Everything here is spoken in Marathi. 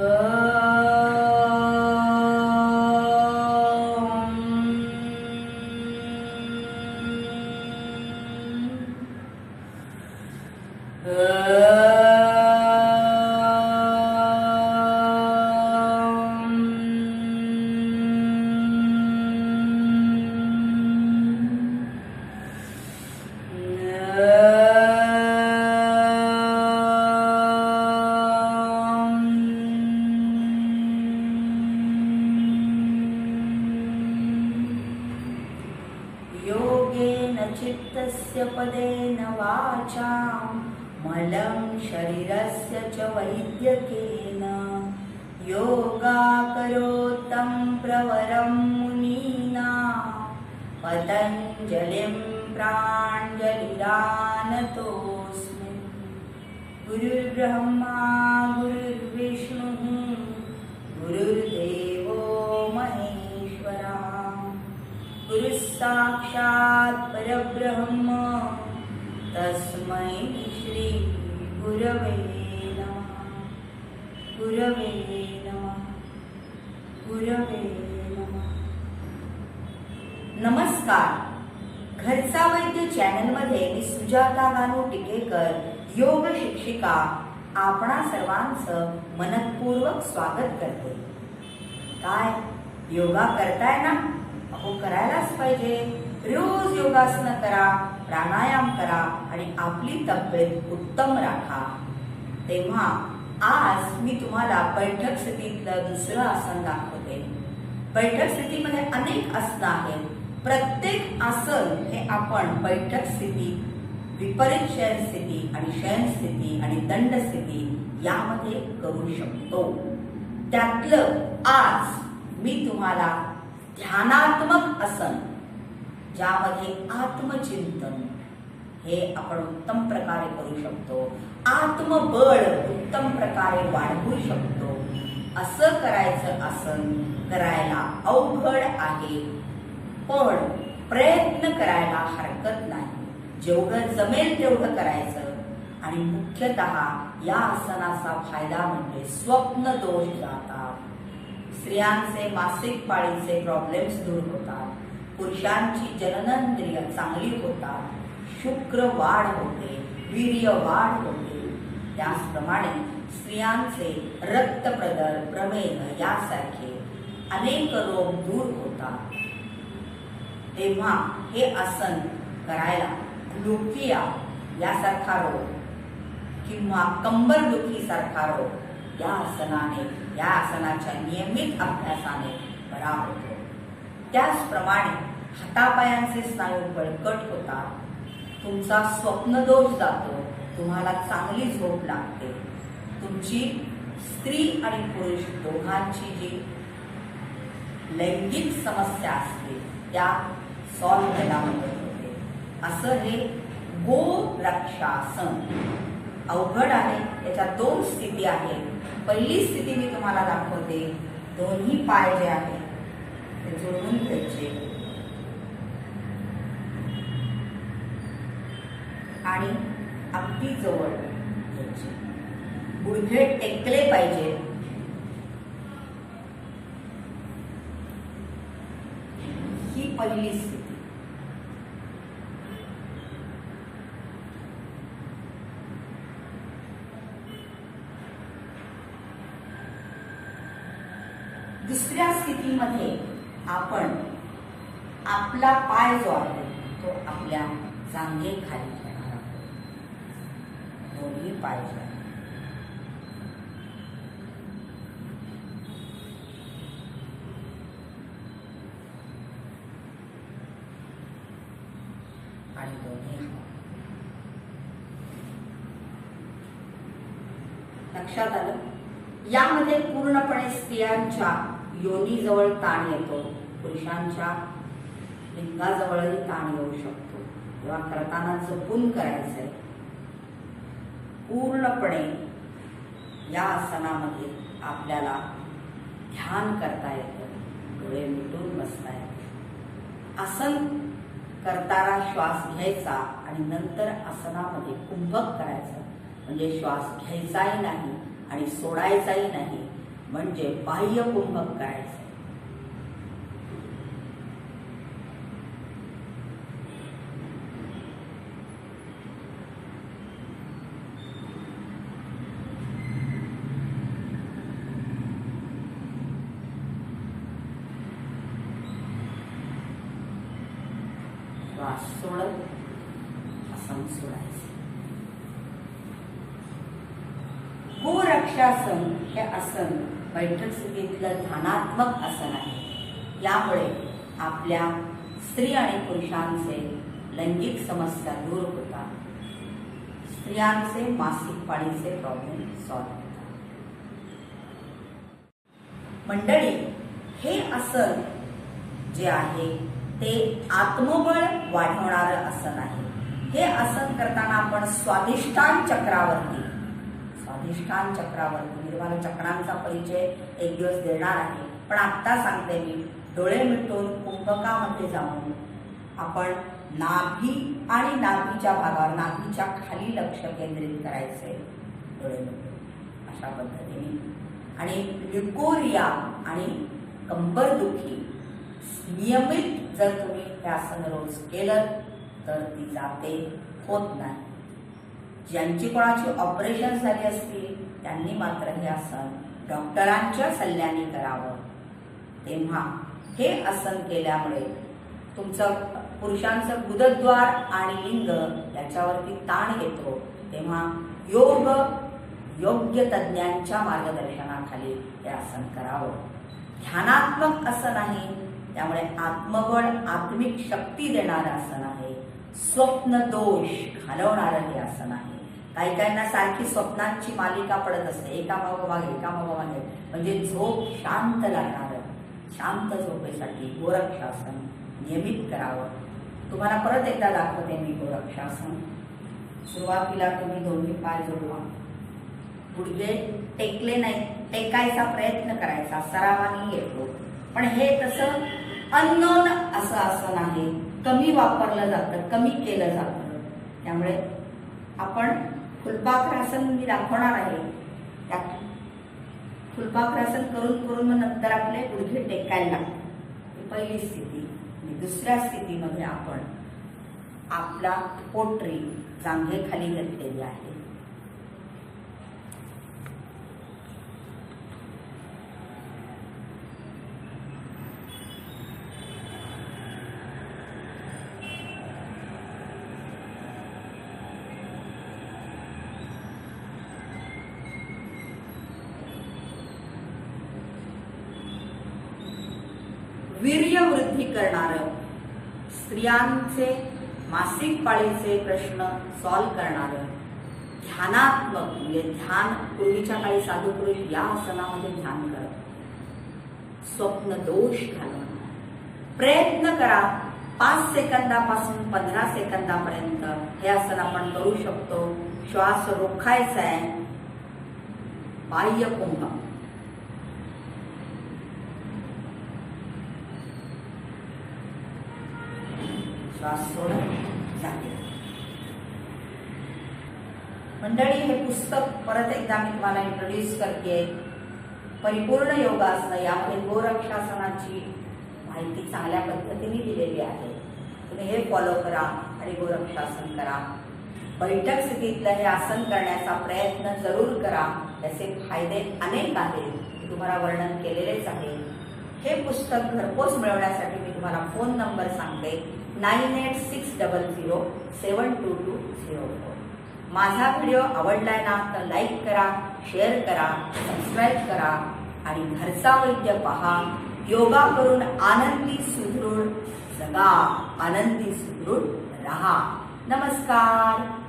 Uh, चित्तस्य पदेन वाचा मलं शरीरस्य च वैद्यकेन। योगाकरोत्तं प्रवरं मुनीना पतञ्जलिं प्राञ्जलिरानतोऽस्मि। गुरुर्ब्रह्मा गुरुर्विष्णुः गुरुर्देवो गुरु साक्षात् परब्रह्म। तस्मै श्री गुरवे नमः। गुरवे नमः। गुरवे नमः। नमस्कार। घरचा वैद्य चॅनलमध्ये मी सुजाता गानू टिकेकर योग शिक्षिका आपणा सर्वांचं मनपूर्वक स्वागत करते. काय? योगा करताय ना? अहो करायलाच पाहिजे. रोज योगासनं करा प्राणायाम करा आणि आपली तब्येत उत्तम राखा. तेव्हा आज मी तुम्हाला बैठक स्थितीतलं दुसरं आसन दाखवते. बैठक स्थितीमध्ये अनेक आसनं आहेत. प्रत्येक आसन हे आपण बैठक स्थिती विपरीत शयन स्थिती आणि शयन स्थिती आणि दंड स्थिती यामध्ये करू शकतो. त्यातलं आज मी तुम्हाला ध्यानात्मक आसन ज्यामध्ये आत्मचिंतन हे आपण उत्तम प्रकारे करू शकतो. आत्मबळ उत्तम प्रकारे वाढवू शकतो. असं करायचं आसन करायला अवघड आहे. पण प्रयत्न करायला हरकत नाही. जेवढं जमेल तेवढं करायचं. आणि मुख्यतः या आसनाचा फायदा म्हणजे स्वप्न दोष जातात स्त्रियांचे मासिक पाळीचे प्रॉब्लेम्स दूर होतात. पुरुषांची जननेंद्रिय चांगली होतात. शुक्र वाढ होते वीर्य वाढ होते. त्याचप्रमाणे स्त्रियांचे रक्तप्रदर प्रमेह यासारखे अनेक रोग दूर होतात. तेव्हा हे आसन करायला लुकिया यासारखा रोग किंवा कंबर सारखा रोग या आसनाने या आसनाच्या नियमित अभ्यासाने बरा होतो. त्याचप्रमाणे हातापायांचे स्नायू बळकट होतात. तुमचा स्वप्नदोष जातो. तुम्हाला चांगली झोप लागते. तुमची स्त्री आणि पुरुष दोघांची जी लैंगिक समस्या असते त्या सॉल्व्ह व्हायला मदत होते. असं हे गोरक्षासन अवघड आहे. याच्या दोन स्थिती आहेत. पहिली स्थिती मी तुम्हाला दाखवते. दोन्ही पाय जे आहे ते जोडून घ्यायचे आणि अगदी जवळ घ्यायचे गुडघे टेकले पाहिजे. ही पहिली स्थिती. दुसऱ्या स्थितीमध्ये आपण आपला पाय जो आहे तो आपल्या जांगे खाली घेणार आहोत. दोन्ही पाय जो आहे. आणि दोन्ही लक्षात आलं? यामध्ये पूर्णपणे स्त्रियांच्या योनीजवळ ताण येतो. पुरुषांच्या लिंगाजवळही ताण येऊ शकतो. तेव्हा करताना जपून करायचंय. पूर्णपणे या आसनामध्ये आपल्याला ध्यान करता येतं. डोळे मिटून बसता येते. आसन करताना श्वास घ्यायचा आणि नंतर आसनामध्ये कुंभक करायचं. म्हणजे श्वास घ्यायचाही नाही आणि सोडायचाही नाही. म्हणजे बाह्य कुंभक करायचं श्वास सोडत भूरक्षासन हे आसन बैठक स्थितीतलं ध्यानात्मक आसन आहे यामुळे आपल्या स्त्री आणि पुरुषांचे लैंगिक समस्या दूर होतात. स्त्रियांचे मासिक पाळीचे प्रॉब्लेम सॉल्व्ह होतात. मंडळी हे आसन जे आहे ते आत्मबळ वाढवणारं आसन आहे हे आसन करताना आपण स्वादिष्टान चक्रावरती स्वाधिष्ठान चक्रावर. मी चक्रांचा परिचय एक दिवस देणार आहे. पण आत्ता सांगते मी डोळे मिटून कुंभकामध्ये जाऊन. आपण नाभी आणि नाभीच्या भागावर नाभीच्या खाली लक्ष केंद्रित करायचे. डोळे मिटून. अशा पद्धतीने. आणि लिकोरिया आणि कंबरदुखी नियमित जर तुम्ही हे आसन रोज केलं तर ती जाते होत नाही. ज्यांची कोणाची ऑपरेशन झाली असतील त्यांनी मात्र हे आसन डॉक्टरांच्या सल्ल्याने करावं. तेव्हा हे आसन केल्यामुळे तुमचं पुरुषांचं गुदद्वार आणि लिंग याच्यावरती ताण येतो. तेव्हा योग योग्य तज्ज्ञांच्या मार्गदर्शनाखाली हे आसन करावं. ध्यानात्मक आसन आहे त्यामुळे आत्मबळ आत्मिक शक्ती देणारं आसन आहे. स्वप्न दोष घालवणारं हे आसन आहे. काही काहींना सारखी स्वप्नांची मालिका पडत असते. एका मागोमागे एका मागोमागे म्हणजे झोप शांत लागणार. शांत झोपेसाठी गोरक्षासन नियमित करावं. तुम्हाला परत एकदा दाखवते मी गोरक्षासन. सुरुवातीला तुम्ही दोन्ही पाय जोडवा. गुडघे टेकले नाही टेकायचा प्रयत्न करायचा. सरावानी येतो. पण हे तसं अननोन असं आसन आहे. कमी वापरलं जातं कमी केलं जातं. त्यामुळे आपण फुलपाखरासन मी दाखवणार आहे. त्यात फुलपाखरासन करून करून मग नंतर आपले गुडघे टेकायला. पहिली स्थिती. दुसऱ्या स्थितीमध्ये आपण आपला पोटरी जांघे खाली घेतलेली आहे. वीर्य वृद्धी करणारं स्त्रियांचे मासिक पाळीचे प्रश्न सॉल्व करणारं ध्यानात्मक म्हणजे ध्यान पूर्वीच्या काळी साधू पुरुष या आसनामध्ये ध्यान करत. स्वप्न दोष घालवणार प्रयत्न करा. पाच सेकंदापासून पंधरा सेकंदापर्यंत हे आसन आपण करू शकतो. श्वास रोखायचा आहे. बाह्य कुंभ. श्वास सोडत जाते मंडळी हे पुस्तक परत एकदा मी तुम्हाला इंट्रोड्यूस करते. परिपूर्ण योगासनं यामध्ये गोरक्षासनाची माहिती चांगल्या पद्धतीने दिलेली आहे. तुम्ही हे फॉलो करा आणि गोरक्षासन करा. बैठक स्थितीतलं हे आसन करण्याचा प्रयत्न जरूर करा. त्याचे फायदे अनेक आहेत. तुम्हाला वर्णन केलेलेच आहे. हे पुस्तक घरपोच मिळवण्यासाठी मी तुम्हाला फोन नंबर सांगते. Nine eight six double zero seven two two zero four. माझा व्हिडिओ आवडलाय ना तर लाईक करा शेअर करा सबस्क्राईब करा आणि घरचा वैद्य पहा. योगा करून आनंदी सुदृढ जगा. आनंदी सुदृढ रहा. नमस्कार.